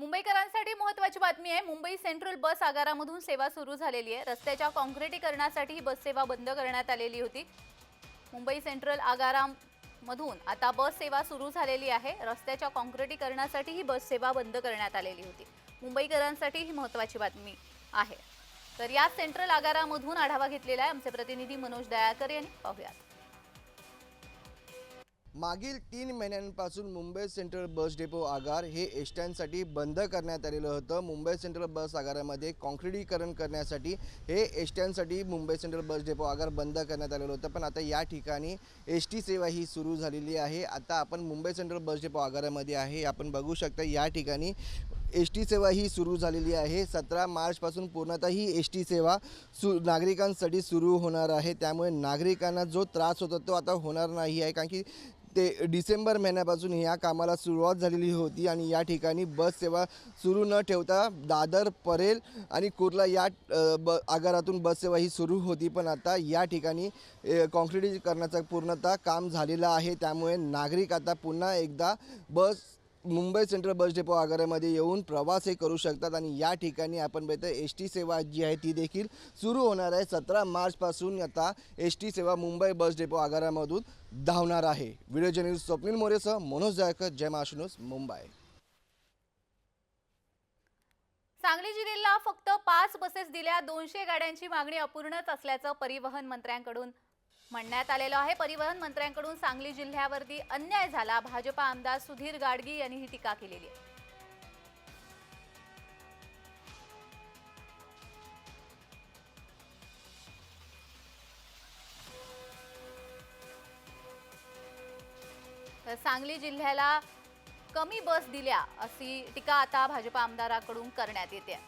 मुंबईकरांसाठी महत्वाची बातमी आहे. मुंबई सेंट्रल बस आगारामधून सेवा सुरू झालेली आहे. रस्त्याच्या काँक्रिटीकरणासाठी ही बस सेवा बंद करण्यात आलेली होती. मुंबई सेंट्रल आगारामधून आता बस सेवा सुरू झालेली आहे. रस्त्याच्या काँक्रिटीकरणासाठी ही बस सेवा बंद करण्यात आलेली होती. मुंबईकरांसाठी ही महत्वाची बातमी आहे. तर या सेंट्रल आगारामधून आढावा घेतलेला आहे आमचे प्रतिनिधी मनोज दयाकर यांनी. पाहूयात. मागील तीन महिन्यांपासून मुंबई सेंट्रल बस डेपो आगार हे एसट्यांसाठी बंद करण्यात आलेलं होतं. मुंबई सेंट्रल बस आगारामध्ये काँक्रिटीकरण करण्यासाठी हे एसट्यांसाठी मुंबई सेंट्रल बस डेपो आगार बंद करण्यात आलेलं होतं. पण आता या ठिकाणी एस टी सेवा ही सुरू झालेली आहे. आता आपण मुंबई सेंट्रल बस डेपो आगारामध्ये आहे. आपण बघू शकता या ठिकाणी एस टी सेवा ही सुरू झालेली आहे. सतरा मार्चपासून पूर्णतः ही एस टी सेवा सु नागरिकांसाठी सुरू होणार आहे. त्यामुळे नागरिकांना जो त्रास होता तो आता होणार नाही आहे. कारण की ते डिसेंबर महिन्यापासून या कामाला सुरुवात झालेली होती आणि या ठिकाणी बस सेवा सुरू न ठेवता दादर परेल आणि कुर्ला या ब आगारातून बस सेवा ही सुरू होती. पण आता या ठिकाणी अ, काँक्रिटीकरणाचं पूर्णतः काम झालेलं आहे. त्यामुळे नागरिक आता पुन्हा एकदा bus Mumbai central bus depot आगारामध्ये येऊन प्रवास हे करू शकतात आणि या ठिकाणी आपण बघतो एस टी सेवा जी आहे ती देखील सुरू होणार आहे. सतरा मार्चपासून आता एस टी सेवा मुंबई बस डेपो आगारामधून धावणार आहे. व्हिडिओ जर्नलिस्ट स्वप्नील मोरेसह मनोज जायकर जय महाराष्ट्र मुंबई. सांगली जिल्ह्याला फक्त पाच बसेस दिल्या. दोनशे गाड्यांची मागणी अपूर्णच असल्याचं परिवहन मंत्र्यांकडून म्हणण्यात आलेलं आहे. परिवहन मंत्र्यांकडून सांगली जिल्ह्यावरती अन्याय झाला. भाजपा आमदार सुधीर गाडगी यांनी ही टीका केलेली आहे. तर सांगली जिल्ह्याला कमी बस दिल्या अशी टीका आता भाजपा आमदाराकडून करण्यात येते.